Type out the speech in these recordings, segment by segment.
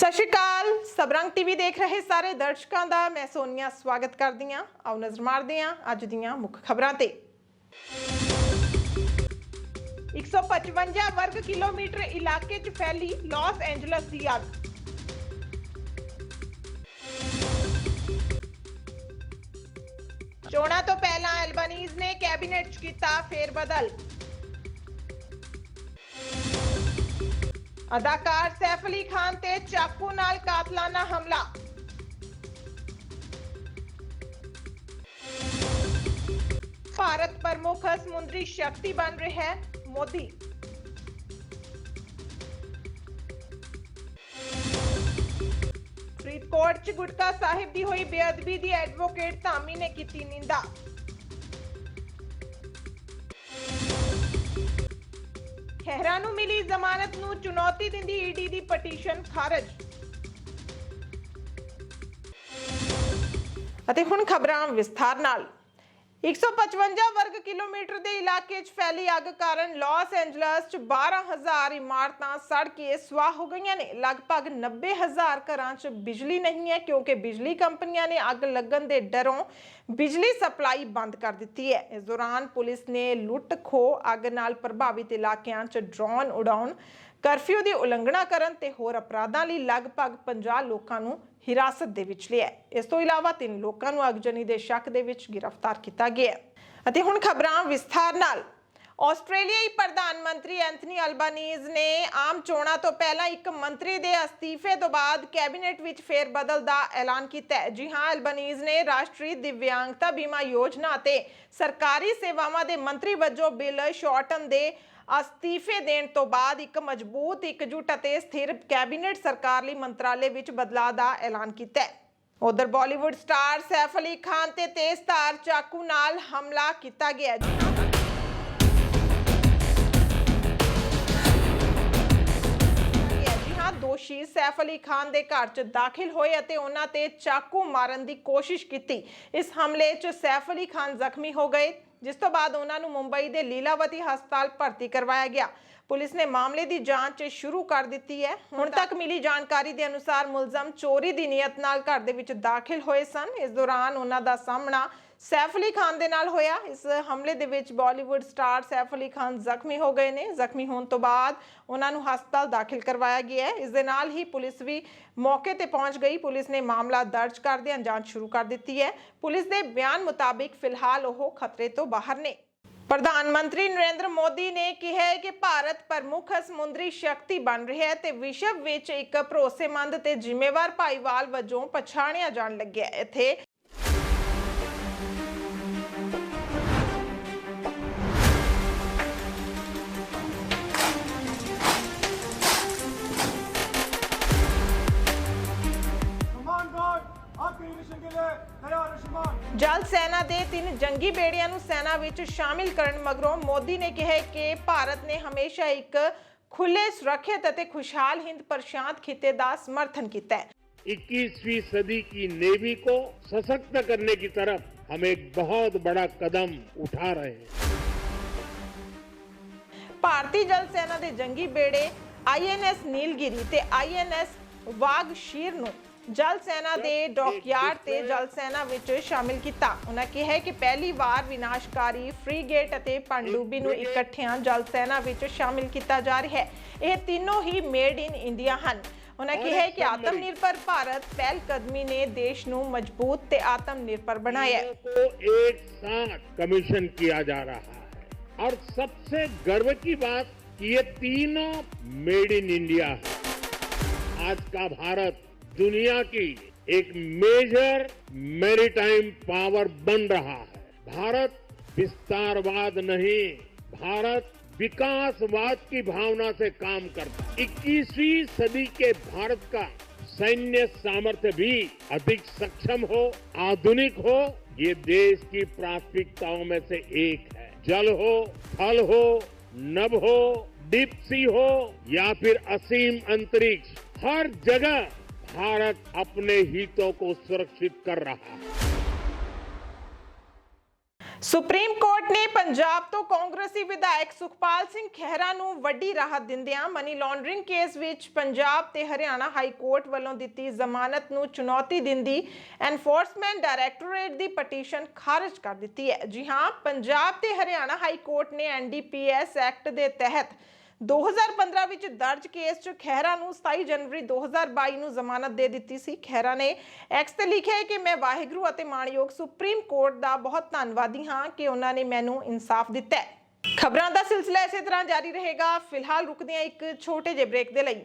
ਸਤਿ ਸ਼੍ਰੀ ਅਕਾਲ। ਸਬਰੰਗ ਟੀਵੀ ਦੇਖ ਰਹੇ ਸਾਰੇ ਦਰਸ਼ਕਾਂ ਦਾ ਮੈਂ ਸੋਨੀਆ ਸਵਾਗਤ ਕਰਦੀ ਹਾਂ। ਆਓ ਨਜ਼ਰ ਮਾਰਦੇ ਹਾਂ ਅੱਜ ਦੀਆਂ ਮੁੱਖ ਖਬਰਾਂ ਤੇ। 155 ਵਰਗ ਕਿਲੋਮੀਟਰ ਇਲਾਕੇ 'ਚ ਫੈਲੀ ਲਾਸ ਐਂਜਲਸ ਦੀ ਅੱਗ। ਚੋਣਾਂ ਤੋਂ ਪਹਿਲਾਂ ਐਲਬਾਨੀਜ਼ ਨੇ ਕੈਬਨਿਟ 'ਚ ਕੀਤਾ ਫੇਰ ਬਦਲ। ਅਦਾਕਾਰ ਸੈਫ ਅਲੀ ਖਾਨ ਤੇ ਚਾਕੂ ਨਾਲ ਕਾਤਲਾਨਾ ਹਮਲਾ ਭਾਰਤ ਪ੍ਰਮੁੱਖ ਸਮੁੰਦਰੀ ਸ਼ਕਤੀ ਬਣ ਰਿਹਾ ਹੈ ਮੋਦੀ ਫਰੀਦਕੋਟ ਚ ਗੁਟਕਾ ਸਾਹਿਬ ਦੀ ਹੋਈ ਬੇਅਦਬੀ ਦੀ ਐਡਵੋਕੇਟ ਧਾਮੀ ਨੇ ਕੀਤੀ ਨਿੰਦਾ ਖਹਿਰਾ ਨੂੰ ਮਿਲੀ ਜ਼ਮਾਨਤ ਨੂੰ ਚੁਣੌਤੀ ਦਿੰਦੀ ਈਡੀ ਦੀ ਪਟੀਸ਼ਨ ਖਾਰਜ। ਅਤੇ ਹੁਣ ਖਬਰਾਂ ਵਿਸਥਾਰ ਨਾਲ। 155 ਵਰਗ ਕਿਲੋਮੀਟਰ ਦੇ ਇਲਾਕੇ 'ਚ ਫੈਲੀ ਅੱਗ ਕਾਰਨ ਲਾਸ ਐਂਜਲਸ 'ਚ 12000 ਇਮਾਰਤਾਂ ਸੜ ਕੇ ਸਵਾਹ ਹੋ ਗਈਆਂ ਨੇ। ਲਗਭਗ 90000 ਘਰਾਂ 'ਚ ਬਿਜਲੀ ਨਹੀਂ ਹੈ, ਕਿਉਂਕਿ ਬਿਜਲੀ ਕੰਪਨੀਆਂ ਨੇ ਅੱਗ ਲੱਗਣ ਦੇ ਡਰੋਂ ਬਿਜਲੀ ਸਪਲਾਈ ਬੰਦ ਕਰ ਦਿੱਤੀ ਹੈ। ਇਸ ਦੌਰਾਨ ਪੁਲਿਸ ਨੇ ਲੁੱਟ ਖੋਹ ਅੱਗ ਨਾਲ ਪ੍ਰਭਾਵਿਤ ਇਲਾਕਿਆਂ 'ਚ ਡਰੋਨ ਉਡਾਉਣ ਕਰਫਿਊ ਦੀ ਉਲੰਘਣਾ ਕਰਨ ਤੇ ਹੋਰ ਅਪਰਾਧਾਂ ਲਈ ਲਗਭਗ 50 ਲੋਕਾਂ ਨੂੰ ਹਿਰਾਸਤ ਦੇ ਵਿੱਚ ਲਿਆ ਇਸ ਤੋਂ ਇਲਾਵਾ ਤਿੰਨ ਲੋਕਾਂ ਨੂੰ ਅਗਜਨੀ ਦੇ ਸ਼ੱਕ ਦੇ ਵਿੱਚ ਗ੍ਰਿਫਤਾਰ ਕੀਤਾ ਗਿਆ ਅਤੇ ਹੁਣ ਖਬਰਾਂ ਵਿਸਥਾਰ ਨਾਲ। ਆਸਟ੍ਰੇਲੀਆਈ ਪ੍ਰਧਾਨ ਮੰਤਰੀ ਐਂਥਨੀ ਅਲਬਾਨੀਜ਼ ਨੇ ਆਮ ਚੋਣਾਂ ਤੋਂ ਪਹਿਲਾਂ ਇੱਕ ਮੰਤਰੀ ਦੇ ਅਸਤੀਫੇ ਤੋਂ ਬਾਅਦ ਕੈਬਨਿਟ ਵਿੱਚ ਫੇਰ ਬਦਲ ਦਾ ਐਲਾਨ ਕੀਤਾ ਹੈ। ਜੀ ਹਾਂ, ਅਲਬਾਨੀਜ਼ ਨੇ ਰਾਸ਼ਟਰੀ ਦਿਵਿਆਂਗਤਾ ਬੀਮਾ ਯੋਜਨਾ ਅਤੇ ਸਰਕਾਰੀ ਸੇਵਾਵਾਂ ਦੇ ਮੰਤਰੀ ਵਜੋਂ ਬਿਲ ਸ਼ਾਰਟਨ ਦੇ ਅਸਤੀਫੇ ਦੇਣ ਤੋਂ ਬਾਅਦ ਇੱਕ ਮਜ਼ਬੂਤ ਇਕਜੁੱਟ ਅਤੇ ਸਥਿਰ ਕੈਬਨਿਟ ਸਰਕਾਰ ਲਈ ਮੰਤਰਾਲੇ ਵਿੱਚ ਬਦਲਾਅ ਦਾ ਐਲਾਨ ਕੀਤਾ ਹੈ। ਉਧਰ ਬਾਲੀਵੁੱਡ ਸਟਾਰ ਸੈਫ ਅਲੀ ਖਾਨ ਤੇ ਤੇਜ਼ਧਾਰ ਚਾਕੂ ਨਾਲ ਹਮਲਾ ਕੀਤਾ ਗਿਆ ਜੀ ਦੋਸ਼ੀ ਸੈਫ ਅਲੀ ਖਾਨ ਦੇ ਘਰ 'ਚ ਦਾਖਲ ਹੋਏ ਅਤੇ ਉਹਨਾਂ ਤੇ ਚਾਕੂ ਮਾਰਨ ਦੀ ਕੋਸ਼ਿਸ਼ ਕੀਤੀ। ਇਸ ਹਮਲੇ 'ਚ ਸੈਫ ਅਲੀ ਖਾਨ ਜ਼ਖਮੀ ਹੋ ਗਏ ਜਿਸ ਤੋਂ ਬਾਅਦ ਉਹਨਾਂ ਨੂੰ ਮੁੰਬਈ ਦੇ ਲੀਲਾਵਤੀ ਹਸਪਤਾਲ ਭਰਤੀ ਕਰਵਾਇਆ ਗਿਆ। ਪੁਲਿਸ ਨੇ ਮਾਮਲੇ ਦੀ ਜਾਂਚ ਸ਼ੁਰੂ ਕਰ ਦਿੱਤੀ ਹੈ। ਹੁਣ ਤੱਕ ਮਿਲੀ ਜਾਣਕਾਰੀ ਦੇ ਅਨੁਸਾਰ ਮੁਲਜ਼ਮ ਚੋਰੀ ਦੀ ਨੀਅਤ ਨਾਲ ਘਰ ਦੇ ਵਿੱਚ ਦਾਖਲ ਹੋਏ ਸਨ। ਇਸ ਦੌਰਾਨ ਉਹਨਾਂ ਦਾ ਸਾਹਮਣਾ ਸੈਫ ਅਲੀ ਖਾਨ ਦੇ ਨਾਲ ਹੋਇਆ। ਇਸ ਹਮਲੇ ਦੇ ਵਿੱਚ ਬਾਲੀਵੁੱਡ ਸਟਾਰ ਸੈਫ ਅਲੀ ਖਾਨ ਜ਼ਖਮੀ ਹੋ ਗਏ ਨੇ। ਜ਼ਖਮੀ ਹੋਣ ਤੋਂ ਬਾਅਦ ਉਹਨਾਂ ਨੂੰ ਹਸਪਤਾਲ ਦਾਖਲ ਕਰਵਾਇਆ ਗਿਆ ਹੈ। ਇਸ ਦੇ ਨਾਲ ਹੀ ਪੁਲਿਸ ਵੀ ਮੌਕੇ ਤੇ ਪਹੁੰਚ ਗਈ। ਪੁਲਿਸ ਨੇ ਮਾਮਲਾ ਦਰਜ ਕਰਦਿਆਂ ਜਾਂਚ ਸ਼ੁਰੂ ਕਰ ਦਿੱਤੀ ਹੈ। ਪੁਲਿਸ ਦੇ ਬਿਆਨ ਮੁਤਾਬਿਕ ਫਿਲਹਾਲ ਉਹ ਖਤਰੇ ਤੋਂ ਬਾਹਰ ਨੇ। ਪ੍ਰਧਾਨ ਮੰਤਰੀ ਨਰਿੰਦਰ ਮੋਦੀ ਨੇ ਕਿਹਾ ਹੈ ਕਿ ਭਾਰਤ ਪ੍ਰਮੁੱਖ ਸਮੁੰਦਰੀ ਸ਼ਕਤੀ ਬਣ ਰਿਹਾ ਹੈ ਤੇ ਵਿਸ਼ਵ ਵਿੱਚ ਇੱਕ ਭਰੋਸੇਮੰਦ ਤੇ ਜ਼ਿੰਮੇਵਾਰ ਭਾਈਵਾਲ ਵਜੋਂ ਪਛਾਣਿਆ ਜਾਣ ਲੱਗਿਆ ਹੈ। ਇੱਥੇ ਜਲ ਸੈਨਾ ਦੇ ਤਿੰਨ ਜੰਗੀ ਬੇੜਿਆਂ ਨੂੰ ਸੈਨਾ ਵਿੱਚ ਸ਼ਾਮਿਲ ਕਰਨ ਮਗਰੋਂ ਮੋਦੀ ਨੇ ਕਿਹਾ ਹੈ ਕਿ ਭਾਰਤ ਨੇ ਹਮੇਸ਼ਾ ਇੱਕ ਖੁੱਲੇ ਸੁਰੱਖਿਅਤ ਅਤੇ ਖੁਸ਼ਹਾਲ ਹਿੰਦ ਪ੍ਰਸ਼ਾਂਤ ਖਿੱਤੇ ਦਾ ਸਮਰਥਨ ਕੀਤਾ ਹੈ 21वीं सदी की नेवी को सशक्त करने की तरफ हम एक बहुत बड़ा कदम उठा रहे हैं ਭਾਰਤੀ ਜਲ ਸੈਨਾ ਦੇ ਜੰਗੀ ਬੇੜੇ ਆਈਐਨਐਸ ਨੀਲਗਿਰੀ ਤੇ ਆਈਐਨਐਸ ਵਾਗ ਸ਼ੀਰ ਨੂੰ ਜਲ ਸੈਨਾ ਦੇ ਡੌਕਯਾਰਡ ਤੇ ਜਲ ਸੈਨਾ ਵਿੱਚ ਸ਼ਾਮਿਲ ਕੀਤਾ ਉਹਨਾਂ ਕਿਹਾ ਕਿ ਪਹਿਲੀ ਵਾਰ ਵਿਨਾਸ਼ਕਾਰੀ ਫ੍ਰੀਗੇਟ ਅਤੇ ਪਣਡੁੱਬੀ ਨੂੰ ਇਕੱਠਿਆਂ ਜਲ ਸੈਨਾ ਵਿੱਚ ਸ਼ਾਮਿਲ ਕੀਤਾ ਜਾ ਰਿਹਾ ਹੈ ਇਹ ਤਿੰਨੋਂ ਹੀ ਮੇਡ ਇਨ ਇੰਡੀਆ ਹਨ ਉਹਨਾਂ ਕਿਹਾ ਕਿ ਆਤਮ ਨਿਰਭਰ ਭਾਰਤ ਪਹਿਲ ਕਦਮੀ ਨੇ ਦੇਸ਼ ਨੂੰ ਮਜ਼ਬੂਤ ਤੇ ਆਤਮ ਨਿਰਭਰ ਬਣਾਇਆ ਹੈ तीनों को एक साथ कमीशन किया जा रहा है और सबसे गर्व की बात कि ये तीनों मेड इन इंडिया है आज का भारत दुनिया की एक मेजर मैरीटाइम पावर बन रहा है। भारत विस्तारवाद नहीं, भारत विकासवाद की भावना से काम करता है। 21वीं सदी के भारत का सैन्य सामर्थ्य भी अधिक सक्षम हो, आधुनिक हो, ये देश की प्राथमिकताओं में से एक है। जल हो थल हो, नभ हो, डीप सी हो, या फिर असीम अंतरिक्ष, हर जगह भारत अपने हितों को सुरक्षित कर रहा है ਸੁਪਰੀਮ ਕੋਰਟ ਨੇ ਪੰਜਾਬ ਤੋਂ ਕਾਂਗਰਸੀ ਵਿਧਾਇਕ ਸੁਖਪਾਲ ਸਿੰਘ ਖਹਿਰਾ ਨੂੰ ਵੱਡੀ ਰਾਹਤ ਦਿੰਦਿਆਂ ਮਨੀ ਲਾਂਡਰਿੰਗ ਕੇਸ ਵਿੱਚ ਪੰਜਾਬ ਤੇ ਹਰਿਆਣਾ ਹਾਈ ਕੋਰਟ ਵੱਲੋਂ ਦਿੱਤੀ ਜ਼ਮਾਨਤ ਨੂੰ ਚੁਣੌਤੀ ਦਿੰਦੀ ਐਨਫੋਰਸਮੈਂਟ ਡਾਇਰੈਕਟੋਰੇਟ ਦੀ ਪਟੀਸ਼ਨ ਖਾਰਜ ਕਰ ਦਿੱਤੀ ਹੈ ਜੀ ਹਾਂ ਪੰਜਾਬ ਤੇ ਹਰਿਆਣਾ ਹਾਈ ਕੋਰਟ ਨੇ ਐਨਡੀਪੀਐਸ ਐਕਟ ਦੇ ਤਹਿਤ 2015 ਵਿੱਚ ਦਰਜ ਕੇਸ 'ਚ ਖਹਿਰਾ ਨੂੰ 27 ਜਨਵਰੀ 2022 ਨੂੰ ਜ਼ਮਾਨਤ ਦੇ ਦਿੱਤੀ ਸੀ। ਖਹਿਰਾ ਨੇ ਐਕਸ ਤੇ ਲਿਖਿਆ ਹੈ ਕਿ ਮੈਂ ਵਾਹਿਗੁਰੂ ਅਤੇ ਮਾਣਯੋਗ ਸੁਪਰੀਮ ਕੋਰਟ ਦਾ ਬਹੁਤ ਧੰਨਵਾਦੀ ਹਾਂ ਕਿ ਉਹਨਾਂ ਨੇ ਮੈਨੂੰ ਇਨਸਾਫ ਦਿੱਤਾ ਖਬਰਾਂ ਦਾ ਸਿਲਸਿਲਾ ਇਸੇ ਤਰ੍ਹਾਂ ਜਾਰੀ ਰਹੇਗਾ। ਫਿਲਹਾਲ ਰੁਕਦੇ ਹਾਂ ਇੱਕ ਛੋਟੇ ਜਿਹੇ ਬ੍ਰੇਕ ਦੇ ਲਈ।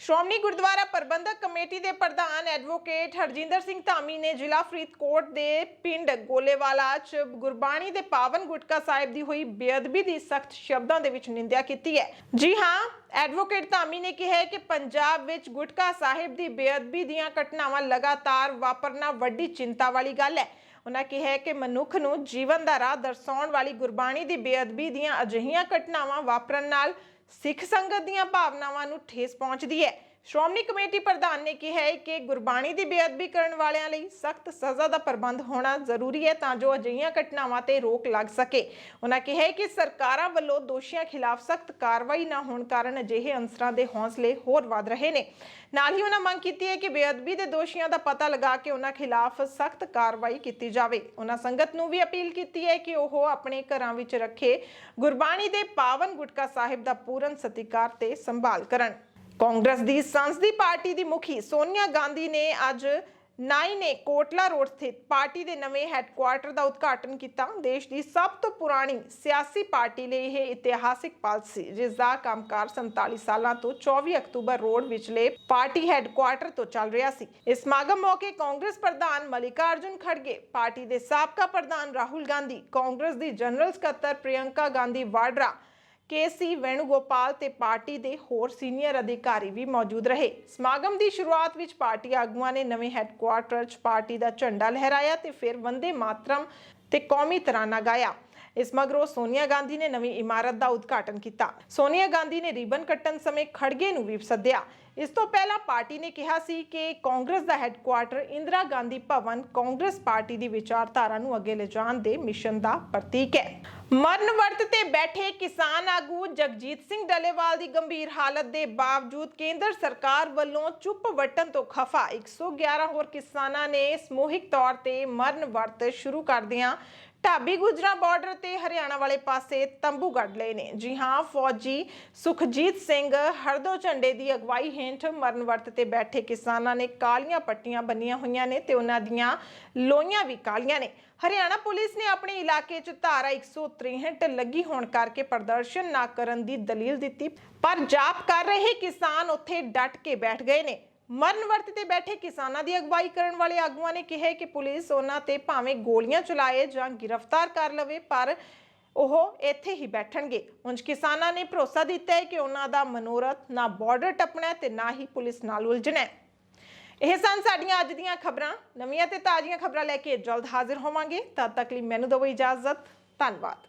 ਸ਼੍ਰੋਮਣੀ ਗੁਰਦੁਆਰਾ ਪ੍ਰਬੰਧਕ ਕਮੇਟੀ ਦੇ ਪ੍ਰਧਾਨ ਐਡਵੋਕੇਟ ਹਰਜਿੰਦਰ ਸਿੰਘ ਧਾਮੀ ਨੇ ਜ਼ਿਲ੍ਹਾ ਫਰੀਦਕੋਟ ਦੇ ਪਿੰਡ ਗੋਲੇਵਾਲਾ 'ਚ ਗੁਰਬਾਣੀ ਦੇ ਪਾਵਨ ਗੁਟਕਾ ਸਾਹਿਬ ਦੀ ਹੋਈ ਬੇਅਦਬੀ ਦੀ ਸਖਤ ਸ਼ਬਦਾਂ ਦੇ ਵਿੱਚ ਨਿੰਦਿਆ ਕੀਤੀ ਹੈ। ਜੀ ਹਾਂ, ਐਡਵੋਕੇਟ ਧਾਮੀ ਨੇ ਕਿਹਾ ਕਿ ਪੰਜਾਬ ਵਿੱਚ ਗੁਟਕਾ ਸਾਹਿਬ ਦੀ ਬੇਅਦਬੀ ਦੀਆਂ ਘਟਨਾਵਾਂ ਲਗਾਤਾਰ ਵਾਪਰਨਾ ਵੱਡੀ ਚਿੰਤਾ ਵਾਲੀ ਗੱਲ ਹੈ। ਉਹਨਾਂ ਕਿਹਾ ਕਿ ਮਨੁੱਖ ਨੂੰ ਜੀਵਨ ਦਾ ਰਾਹ ਦਰਸਾਉਣ ਵਾਲੀ ਗੁਰਬਾਣੀ ਦੀ ਬੇਅਦਬੀ ਦੀਆਂ ਅਜਿਹੀਆਂ ਘਟਨਾਵਾਂ ਵਾਪਰਨ ਨਾਲ ਸਿੱਖ ਸੰਗਤ ਦੀਆਂ ਭਾਵਨਾਵਾਂ ਨੂੰ ਠੇਸ ਪਹੁੰਚਦੀ ਹੈ। ਸ਼੍ਰੋਮਣੀ ਕਮੇਟੀ ਪ੍ਰਧਾਨ ਨੇ ਕਿਹਾ ਹੈ ਕਿ ਗੁਰਬਾਣੀ ਦੀ ਬੇਅਦਬੀ ਕਰਨ ਵਾਲਿਆਂ ਲਈ ਸਖਤ ਸਜ਼ਾ ਦਾ ਪ੍ਰਬੰਧ ਹੋਣਾ ਜ਼ਰੂਰੀ ਹੈ ਤਾਂ ਜੋ ਅਜਿਹੀਆਂ ਘਟਨਾਵਾਂ ਤੇ ਰੋਕ ਲੱਗ ਸਕੇ। ਉਹਨਾਂ ਕਿਹਾ ਹੈ ਕਿ ਸਰਕਾਰਾਂ ਵੱਲੋਂ ਦੋਸ਼ੀਆਂ ਖਿਲਾਫ ਸਖਤ ਕਾਰਵਾਈ ਨਾ ਹੋਣ ਕਾਰਨ ਅਜਿਹੇ ਅੰਸਰਾਂ ਦੇ ਹੌਸਲੇ ਹੋਰ ਵਧ ਰਹੇ ਨੇ। ਨਾਲ ਹੀ ਉਹਨਾਂ ਮੰਗ ਕੀਤੀ ਹੈ ਕਿ ਬੇਅਦਬੀ ਦੇ ਦੋਸ਼ੀਆਂ ਦਾ ਪਤਾ ਲਗਾ ਕੇ ਉਹਨਾਂ ਖਿਲਾਫ ਸਖਤ ਕਾਰਵਾਈ ਕੀਤੀ ਜਾਵੇ। ਉਹਨਾਂ ਸੰਗਤ ਨੂੰ ਵੀ ਅਪੀਲ ਕੀਤੀ ਹੈ ਕਿ ਉਹ ਆਪਣੇ ਘਰਾਂ ਵਿੱਚ ਰੱਖੇ ਗੁਰਬਾਣੀ ਦੇ ਪਾਵਨ ਗੁਟਕਾ ਸਾਹਿਬ ਦਾ ਪੂਰਨ ਸਤਿਕਾਰ ਤੇ ਸੰਭਾਲ ਕਰਨ। ਕਾਂਗਰਸ ਦੀ ਸੰਸਦੀ ਪਾਰਟੀ ਦੀ ਮੁਖੀ ਸੋਨੀਆ ਗਾਂਧੀ ਨੇ ਅੱਜ ਨਾਈ ਨੇ ਕੋਟਲਾ ਰੋਡ ਸਥਿਤ ਪਾਰਟੀ ਦੇ ਨਵੇਂ ਹੈੱਡਕੁਆਰਟਰ ਦਾ ਉਦਘਾਟਨ ਕੀਤਾ। ਦੇਸ਼ ਦੀ ਸਭ ਤੋਂ ਪੁਰਾਣੀ ਸਿਆਸੀ ਪਾਰਟੀ ਲਈ ਇਹ ਇਤਿਹਾਸਿਕ ਪਲ ਸੀ, ਜਿਸ ਦਾ ਕੰਮਕਾਰ 47 ਸਾਲਾਂ ਤੋਂ 24 ਅਕਤੂਬਰ ਰੋਡ ਵਿਚਲੇ ਪਾਰਟੀ ਹੈੱਡਕੁਆਰਟਰ ਤੋਂ ਚੱਲ ਰਿਹਾ ਸੀ। ਇਸ ਸਮਾਗਮ ਮੌਕੇ ਕਾਂਗਰਸ ਪ੍ਰਧਾਨ ਮਲਿਕਾਰਜੁਨ ਖੜਗੇ, ਪਾਰਟੀ ਦੇ ਸਾਬਕਾ ਪ੍ਰਧਾਨ ਰਾਹੁਲ ਗਾਂਧੀ, ਕਾਂਗਰਸ ਦੀ ਜਨਰਲ ਸਕੱਤਰ ਪ੍ਰਿਯੰਕਾ ਗਾਂਧੀ ਵਾਡਰਾ ਕੇਸੀ ਵੈਣੂਗੋਪਾਲ ਤੇ ਪਾਰਟੀ ਦੇ ਹੋਰ ਸੀਨੀਅਰ ਅਧਿਕਾਰੀ ਵੀ ਮੌਜੂਦ ਰਹੇ। ਸਮਾਗਮ ਦੀ ਸ਼ੁਰੂਆਤ ਵਿੱਚ ਪਾਰਟੀ ਆਗੂਆਂ ਨੇ ਨਵੇਂ ਹੈੱਡਕੁਆਰਟਰ 'ਚ ਪਾਰਟੀ ਦਾ ਝੰਡਾ ਲਹਿਰਾਇਆ ਤੇ ਫਿਰ ਵੰਦੇ ਮਾਤਰਮ ਤੇ ਕੌਮੀ ਤਰਾਨਾ ਗਾਇਆ। ਇਸ ਮਗਰੋਂ ਸੋਨੀਆ ਗਾਂਧੀ ਨੇ ਨਵੀਂ ਇਮਾਰਤ ਦਾ ਉਦਘਾਟਨ ਕੀਤਾ। ਸੋਨੀਆ ਗਾਂਧੀ ਨੇ ਰੀਬਨ ਕੱਟਣ ਸਮੇਂ ਖੜਗੇ ਨੂੰ ਵੀ ਸੱਦਿਆ। ਇਸ ਤੋਂ ਪਹਿਲਾਂ ਪਾਰਟੀ ਨੇ ਕਿਹਾ ਸੀ ਕਿ ਕਾਂਗਰਸ ਦਾ ਹੈੱਡਕੁਆਰਟਰ ਇੰਦਰਾ ਗਾਂਧੀ ਭਵਨ ਕਾਂਗਰਸ ਪਾਰਟੀ ਦੀ ਵਿਚਾਰਧਾਰਾ ਨੂੰ ਅੱਗੇ ਲਿਜਾਣ ਦੇ ਮਿਸ਼ਨ ਦਾ ਪ੍ਰਤੀਕ ਹੈ। ਮਰਨ ਵਰਤ ਤੇ ਬੈਠੇ ਕਿਸਾਨ ਆਗੂ ਜਗਜੀਤ ਸਿੰਘ ਡੱਲੇਵਾਲ ਦੀ ਗੰਭੀਰ ਹਾਲਤ ਦੇ ਬਾਵਜੂਦ ਕੇਂਦਰ ਸਰਕਾਰ ਵੱਲੋਂ ਚੁੱਪ ਵਟਣ ਤੋਂ ਖਫਾ। 111 ਹੋਰ ਕਿਸਾਨਾਂ ਨੇ ਸਮੂਹਿਕ ਤੌਰ ਤੇ ਮਰਨ ਵਰਤ ਸ਼ੁਰੂ ਕਰਦਿਆਂ ਢਾਬੀ ਗੁਜਰਾ ਬਾਰਡਰ ਤੇ ਹਰਿਆਣਾ ਵਾਲੇ ਪਾਸੇ ਤੰਬੂ ਗੱਡ ਲਏ ਨੇ। ਜੀ ਹਾਂ, ਫੌਜੀ ਸੁਖਜੀਤ ਸਿੰਘ ਹਰਦੋ ਝੰਡੇ ਦੀ ਅਗਵਾਈ ਹੇਠ ਮਰਨ ਵਰਤ ਤੇ ਬੈਠੇ ਕਿਸਾਨਾਂ ਨੇ ਕਾਲੀਆਂ ਪੱਟੀਆਂ ਬੰਨੀਆਂ ਹੋਈਆਂ ਨੇ ਤੇ ਉਹਨਾਂ ਦੀਆਂ ਲੋਈਆਂ ਵੀ ਕਾਲੀਆਂ ਨੇ। ਹਰਿਆਣਾ ਪੁਲਿਸ ਨੇ ਆਪਣੇ ਇਲਾਕੇ 'ਚ ਧਾਰਾ 163 ਲੱਗੀ ਹੋਣ ਕਰਕੇ ਪ੍ਰਦਰਸ਼ਨ ਨਾ ਕਰਨ ਦੀ ਦਲੀਲ ਦਿੱਤੀ, ਪਰ ਜਾਪ ਕਰ ਰਹੇ ਕਿਸਾਨ ਉੱਥੇ ਡਟ ਕੇ ਬੈਠ ਗਏ ਨੇ। ਮਰਨ ਵਰਤ ਤੇ ਬੈਠੇ ਕਿਸਾਨਾਂ ਦੀ ਅਗਵਾਈ ਕਰਨ ਵਾਲੇ ਆਗੂਆਂ ਨੇ ਕਿਹਾ ਕਿ ਪੁਲਿਸ ਉਹਨਾਂ ਤੇ ਭਾਵੇਂ ਗੋਲੀਆਂ ਚਲਾਏ ਜਾਂ ਗ੍ਰਿਫਤਾਰ ਕਰ ਲਵੇ, ਪਰ ਉਹ ਇੱਥੇ ਹੀ ਬੈਠਣਗੇ। ਉਂਝ ਕਿਸਾਨਾਂ ਨੇ ਭਰੋਸਾ ਦਿੱਤਾ ਹੈ ਕਿ ਉਹਨਾਂ ਦਾ ਮਨੋਰਥ ਨਾ ਬਾਰਡਰ ਟੱਪਣਾ ਹੈ ਤੇ ਨਾ ਹੀ ਪੁਲਿਸ ਨਾਲ ਉਲਝਣਾ ਹੈ। ਇਹ ਸਨ ਸਾਡੀਆਂ ਅੱਜ ਦੀਆਂ ਖਬਰਾਂ। ਨਵੀਆਂ ਤੇ ਤਾਜ਼ੀਆਂ ਖਬਰਾਂ ਲੈ ਕੇ ਜਲਦ ਹਾਜ਼ਰ ਹੋਵਾਂਗੇ। ਤਦ ਤੱਕ ਲਈ ਮੈਨੂੰ ਦਿਓ ਇਜਾਜ਼ਤ। ਧੰਨਵਾਦ।